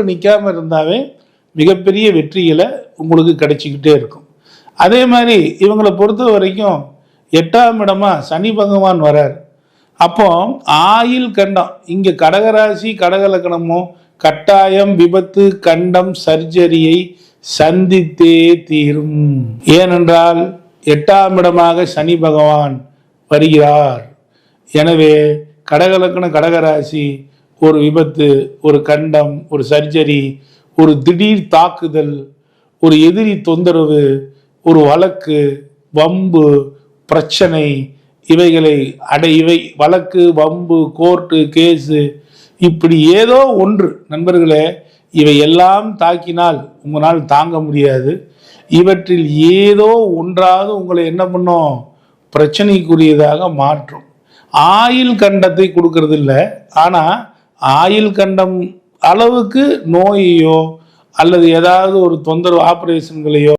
நிற்காம இருந்தாவே மிகப்பெரிய வெற்றிகளை உங்களுக்கு கிடைச்சிக்கிட்டே இருக்கும். அதே மாதிரி இவங்களை பொறுத்த வரைக்கும் எட்டாம் இடமா சனி பகவான் வரார். அப்போ ஆயில் கண்டம் இங்கே கடகராசி கடகலக்கணமும் கட்டாயம் விபத்து கண்டம் சர்ஜரியை சந்தித்தே தீரும். ஏனென்றால் எட்டாம் இடமாக சனி பகவான் வருகிறார். எனவே கடகலக்கண கடகராசி ஒரு விபத்து ஒரு கண்டம் ஒரு சர்ஜரி ஒரு திடீர் தாக்குதல் ஒரு எதிரி தொந்தரவு ஒரு வழக்கு வம்பு பிரச்சனை இவைகளை அடை இவை வழக்கு வம்பு கோர்ட்டு கேஸு இப்படி ஏதோ ஒன்று நண்பர்களே இவை எல்லாம் தாக்கினால் உங்களால் தாங்க முடியாது. இவற்றில் ஏதோ ஒன்றாவது உங்களை என்ன பண்ணும்? பிரச்சனைக்குரியதாக மாற்றும். ஆயில் கண்டத்தை கொடுக்கறது இல்லை ஆனால் ஆயில் கண்டம் அளவுக்கு நோயையோ அல்லது ஏதாவது ஒரு தொந்தரவு ஆப்ரேஷன்களையோ